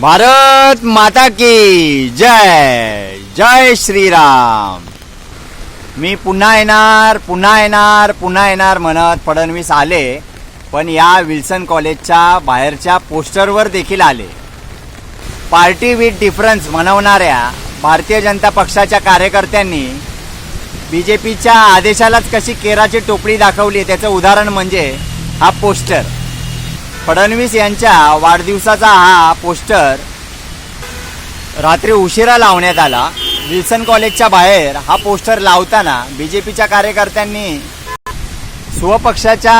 भारत माता की जय जय श्रीराम. मी पुन्हा येणार पुन्हा येणार पुन्हा येणार म्हणत फडणवीस आले पण या विल्सन कॉलेजच्या बाहेरच्या पोस्टरवर देखील आले. Party with difference म्हणवणाऱ्या Bharatiya Janata पक्षाच्या कार्यकर्त्यांनी बी जे पीच्या आदेशालाच कशी केराची टोपडी दाखवली त्याचं उदाहरण म्हणजे हा पोस्टर. फडणवीस यांच्या वाढदिवसाचा हा पोस्टर रात्री उशिरा लावण्यात आला. विल्सन कॉलेजच्या बाहेर हा पोस्टर लावताना बी जे पीच्या कार्यकर्त्यांनी स्वपक्षाच्या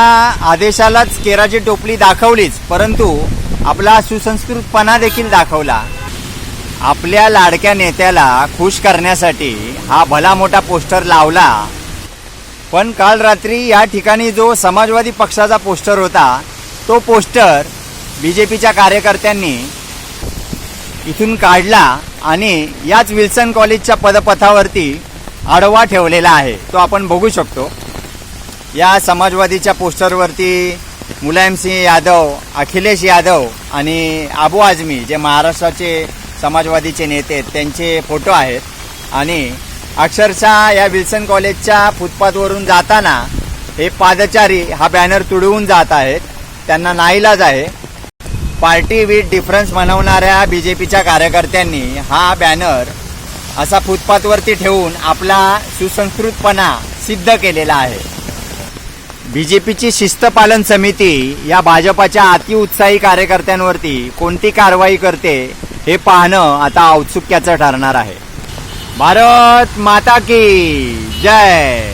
आदेशालाच केराची टोपली दाखवलीच परंतु आपला सुसंस्कृतपणा देखील दाखवला. आपल्या लाडक्या नेत्याला खुश करण्यासाठी हा भला मोठा पोस्टर लावला. पण काल रात्री या ठिकाणी जो समाजवादी पक्षाचा पोस्टर होता तो पोस्टर बी जे पीच्या कार्यकर्त्यांनी इथून काढला आणि याच विल्सन कॉलेजच्या पदपथावरती आडवा ठेवलेला आहे. तो आपण बघू शकतो. या समाजवादीच्या पोस्टरवरती मुलायमसिंह यादव अखिलेश यादव आणि आबू आझमी जे महाराष्ट्राचे समाजवादीचे नेते आहेत त्यांचे फोटो आहेत. आणि अक्षरशः या विल्सन कॉलेजच्या फुटपाथवरून जाताना हे पादचारी हा बॅनर तुडवून जात आहेत. त्यांना नाईलाज आहे. पार्टी विथ डिफरन्स मनवणाऱ्या बी जे पीच्या कार्यकर्त्यांनी हा बॅनर असा फुटपाथवरती ठेवून आपला सुसंस्कृतपणा सिद्ध केलेला आहे. बी जे पीची शिस्तपालन समिती या भाजपाच्या अतिउत्साही कार्यकर्त्यांवरती कोणती कारवाई करते हे पाहणं आता औत्सुक्याचं ठरणार आहे. भारत माता की जय!